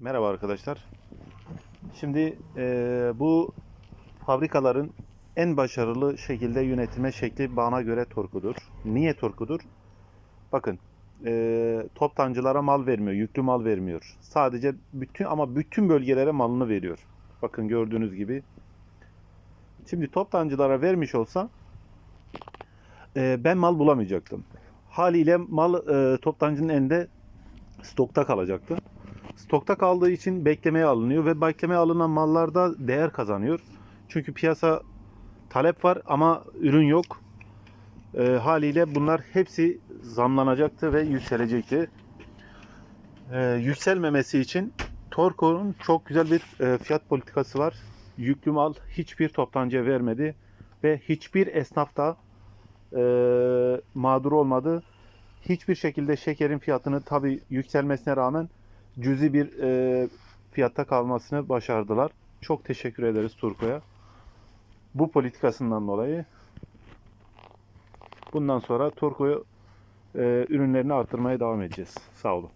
Merhaba arkadaşlar. Şimdi eee, bu fabrikaların en başarılı şekilde yönetime şekli bana göre torkudur. Niye torkudur? Bakın eee toptancılara mal vermiyor, yüklü mal vermiyor. Sadece bütün ama bütün bölgelere malını veriyor. Bakın gördüğünüz gibi. Şimdi toptancılara vermiş olsa eee, ben mal bulamayacaktım. Haliyle mal eee, toptancının elinde stokta kalacaktı. Stokta kaldığı için beklemeye alınıyor ve beklemeye alınan mallarda değer kazanıyor. Çünkü piyasa talep var ama ürün yok. Ee, haliyle bunlar hepsi zamlanacaktı ve yükselecekti. Ee, yükselmemesi için Torko'nun çok güzel bir e, fiyat politikası var. Yüklü mal hiçbir toptancıya vermedi ve hiçbir esnaf da e, mağdur olmadı. Hiçbir şekilde şekerin fiyatını tabi yükselmesine rağmen cüzi bir e, fiyatta kalmasını başardılar. Çok teşekkür ederiz Turko'ya. Bu politikasından dolayı bundan sonra Turko'yu e, ürünlerini artırmaya devam edeceğiz. Sağ olun.